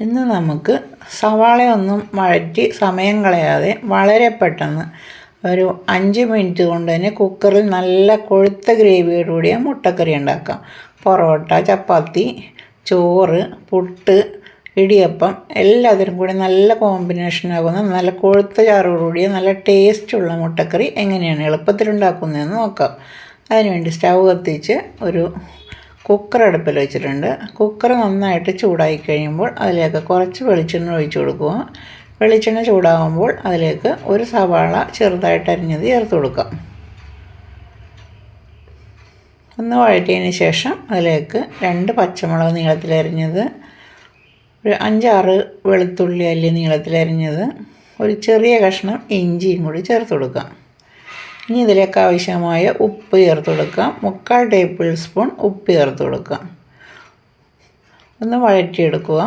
ഇന്ന് നമുക്ക് സവാളയൊന്നും വഴറ്റി സമയം കളയാതെ വളരെ പെട്ടെന്ന് ഒരു അഞ്ച് മിനിറ്റ് കൊണ്ട് തന്നെ കുക്കറിൽ നല്ല കൊഴുത്ത ഗ്രേവിയോടുകൂടിയ മുട്ടക്കറി ഉണ്ടാക്കാം. പൊറോട്ട ചപ്പാത്തി ചോറ് പുട്ട് ഇടിയപ്പം എല്ലാത്തിനും കൂടി നല്ല കോമ്പിനേഷൻ ആകുന്ന നല്ല കൊഴുത്ത ചാറോടുകൂടിയ നല്ല ടേസ്റ്റുള്ള മുട്ടക്കറി എങ്ങനെയാണ് എളുപ്പത്തിൽ ഉണ്ടാക്കുന്നതെന്ന് നോക്കാം. അതിനുവേണ്ടി സ്റ്റൗ കത്തിച്ച് ഒരു കുക്കർ അടുപ്പിൽ വെച്ചിട്ടുണ്ട്. കുക്കർ നന്നായിട്ട് ചൂടായി കഴിയുമ്പോൾ അതിലേക്ക് കുറച്ച് വെളിച്ചെണ്ണ ഒഴിച്ചു കൊടുക്കുക. വെളിച്ചെണ്ണ ചൂടാകുമ്പോൾ അതിലേക്ക് ഒരു സവാള ചെറുതായിട്ട് അരിഞ്ഞത് ചേർത്ത് കൊടുക്കാം. ഒന്ന് വഴറ്റിയതിന് ശേഷം അതിലേക്ക് രണ്ട് പച്ചമുളക് നീളത്തിലരിഞ്ഞത് ഒരു അഞ്ചാറ് വെളുത്തുള്ളി അല്ലി നീളത്തിലരിഞ്ഞത് ഒരു ചെറിയ കഷ്ണം ഇഞ്ചിയും കൂടി ചേർത്ത് കൊടുക്കാം. ഇനി ഇതിലേക്ക് ആവശ്യമായ ഉപ്പ് ചേർത്ത് കൊടുക്കാം മുക്കാൽ ടേബിൾ സ്പൂൺ ഉപ്പ് ചേർത്ത് കൊടുക്കാം ഒന്ന് വഴറ്റിയെടുക്കുക.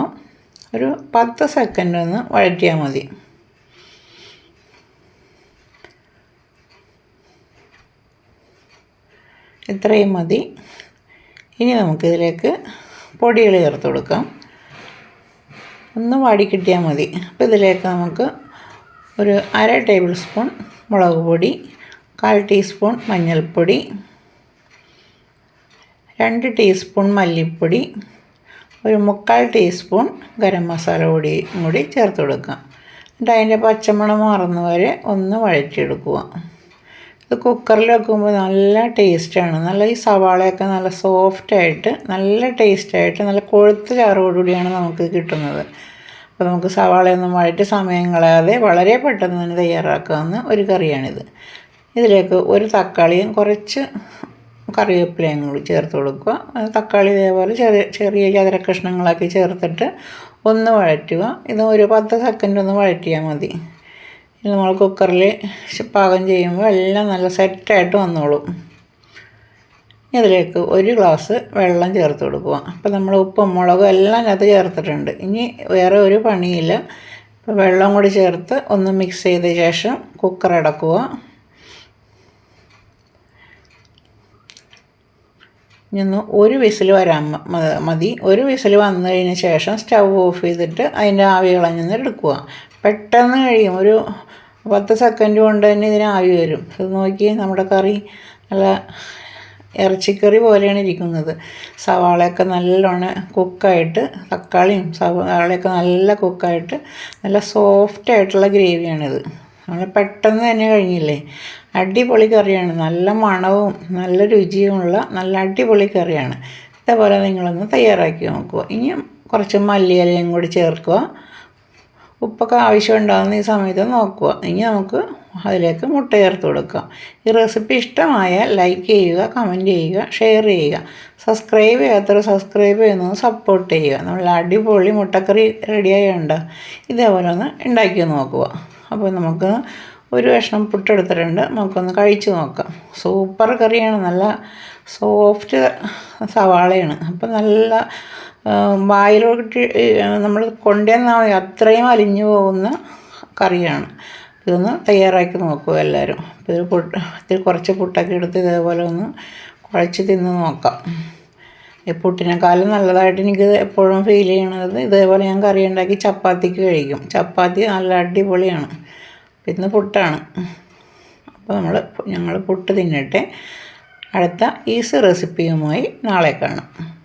ഒരു പത്ത് സെക്കൻഡ് ഒന്ന് വഴറ്റിയാൽ മതി. ഇത്രയും മതി. ഇനി നമുക്കിതിലേക്ക് പൊടികൾ ചേർത്ത് കൊടുക്കാം. ഒന്ന് വാടിക്കിട്ടിയാൽ മതി. അപ്പോൾ ഇതിലേക്ക് നമുക്ക് ഒരു അര ടേബിൾ സ്പൂൺ മുളക് പൊടി കാൽ ടീസ്പൂൺ മഞ്ഞൾപ്പൊടി രണ്ട് ടീസ്പൂൺ മല്ലിപ്പൊടി ഒരു മുക്കാൽ ടീസ്പൂൺ ഗരം മസാല പൊടിയും കൂടി ചേർത്ത് കൊടുക്കുക. എന്നിട്ട് അതിന്റെ പച്ചമണം മാറുന്ന വരെ ഒന്ന് വഴറ്റിയെടുക്കുക. ഇത് കുക്കറിൽ വെക്കുമ്പോൾ നല്ല ടേസ്റ്റാണ്. നല്ല ഈ സവാളയൊക്കെ നല്ല സോഫ്റ്റായിട്ട് നല്ല ടേസ്റ്റായിട്ട് നല്ല കൊഴുത്ത ചാറോടുകൂടിയാണ് നമുക്ക് കിട്ടുന്നത്. അപ്പോൾ നമുക്ക് സവാളയൊന്നും വഴറ്റി സമയം കളയാതെ വളരെ പെട്ടെന്ന് തന്നെ തയ്യാറാക്കാവുന്ന ഒരു കറിയാണിത്. ഇതിലേക്ക് ഒരു തക്കാളിയും കുറച്ച് കറിവേപ്പിലയും കൂടി ചേർത്ത് കൊടുക്കുക. തക്കാളി ഇതേപോലെ ചെറിയ ചെറിയ ചതുര കഷ്ണങ്ങളാക്കി ചേർത്തിട്ട് ഒന്ന് വഴറ്റുക. ഇത് ഒരു പത്ത് സെക്കൻഡ് ഒന്ന് വഴറ്റിയാൽ മതി. നമ്മൾ കുക്കറിൽ പാകം ചെയ്യുമ്പോൾ എല്ലാം നല്ല സെറ്റായിട്ട് വന്നോളും. ഇതിലേക്ക് ഒരു ഗ്ലാസ് വെള്ളം ചേർത്ത് കൊടുക്കുക. അപ്പോൾ നമ്മൾ ഉപ്പും മുളകും എല്ലാം അത് ചേർത്തിട്ടുണ്ട്. ഇനി വേറെ ഒരു പണിയില്ല. വെള്ളം കൂടി ചേർത്ത് ഒന്ന് മിക്സ് ചെയ്ത ശേഷം കുക്കർ അടക്കുക. ഇനി ഒരു വിസിൽ വരാൻ മതി. ഒരു വിസിൽ വന്നതിന് ശേഷം സ്റ്റൗ ഓഫ് ചെയ്തിട്ട് അതിന്റെ ആവി കളഞ്ഞെന്ന് എടുക്കുക. പെട്ടെന്ന് കഴിയും. ഒരു പത്ത് സെക്കൻഡ് കൊണ്ട് തന്നെ ഇതിന് ആവി വരും. ഇത് നോക്കി നമ്മുടെ കറി നല്ല ഇറച്ചിക്കറി പോലെയാണ് ഇരിക്കുന്നത്. സവാളയൊക്കെ നല്ലോണം കുക്കായിട്ട് തക്കാളിയും സവാളയൊക്കെ നല്ല കുക്കായിട്ട് നല്ല സോഫ്റ്റ് ആയിട്ടുള്ള ഗ്രേവിയാണിത്. നമ്മൾ പെട്ടെന്ന് തന്നെ കഴിഞ്ഞില്ലേ? അടിപൊളി കറിയാണ്. നല്ല മണവും നല്ല രുചിയുമുള്ള നല്ല അടിപൊളി കറിയാണ്. ഇതേപോലെ നിങ്ങളൊന്ന് തയ്യാറാക്കി നോക്കുക. ഇനി കുറച്ച് മല്ലിയിലയും കൂടി ചേർക്കുക. ഉപ്പൊക്കെ ആവശ്യമുണ്ടാകുന്ന ഈ സമയത്ത് നോക്കുക. ഇനി നമുക്ക് അതിലേക്ക് മുട്ട ചേർത്ത് കൊടുക്കാം. ഈ റെസിപ്പി ഇഷ്ടമായാൽ ലൈക്ക് ചെയ്യുക കമന്റ് ചെയ്യുക ഷെയർ ചെയ്യുക. സബ്സ്ക്രൈബ് ചെയ്യാത്തവർ സബ്സ്ക്രൈബ് ചെയ്യുന്നത് സപ്പോർട്ട് ചെയ്യുക. നമ്മൾ അടിപൊളി മുട്ടക്കറി റെഡിയായുണ്ട് ഇതേപോലെ ഒന്ന് ഉണ്ടാക്കി നോക്കുക. അപ്പോൾ നമുക്ക് ഒരു കഷ്ണം പുട്ടെടുത്തിട്ടുണ്ട്. നമുക്കൊന്ന് കഴിച്ച് നോക്കാം. സൂപ്പർ കറിയാണ്. നല്ല സോഫ്റ്റ് സവാളയാണ്. അപ്പം നല്ല വായിലോട്ട് നമ്മൾ കൊണ്ടുവന്നാൽ അത്രയും അലിഞ്ഞു പോകുന്ന കറിയാണ്. ഇതൊന്ന് തയ്യാറാക്കി നോക്കുക എല്ലാവരും. അപ്പോൾ ഇത് പുട്ട് ഇതിൽ കുറച്ച് പുട്ടൊക്കെ എടുത്ത് ഇതേപോലെ ഒന്ന് കുഴച്ച് തിന്ന് നോക്കാം. ഈ പുട്ടിനേക്കാളും നല്ലതായിട്ട് എനിക്ക് എപ്പോഴും ഫീൽ ചെയ്യണത് ഇതേപോലെ ഞാൻ കറി ഉണ്ടാക്കി ചപ്പാത്തിക്ക് കഴിക്കും. ചപ്പാത്തി നല്ല അടിപൊളിയാണ്. ഇന്ന് പുട്ടാണ്. അപ്പോൾ നമ്മൾ ഞങ്ങൾ പുട്ട് തിന്നട്ടെ അടുത്ത ഈസി റെസിപ്പിയുമായി നാളെ കാണാം.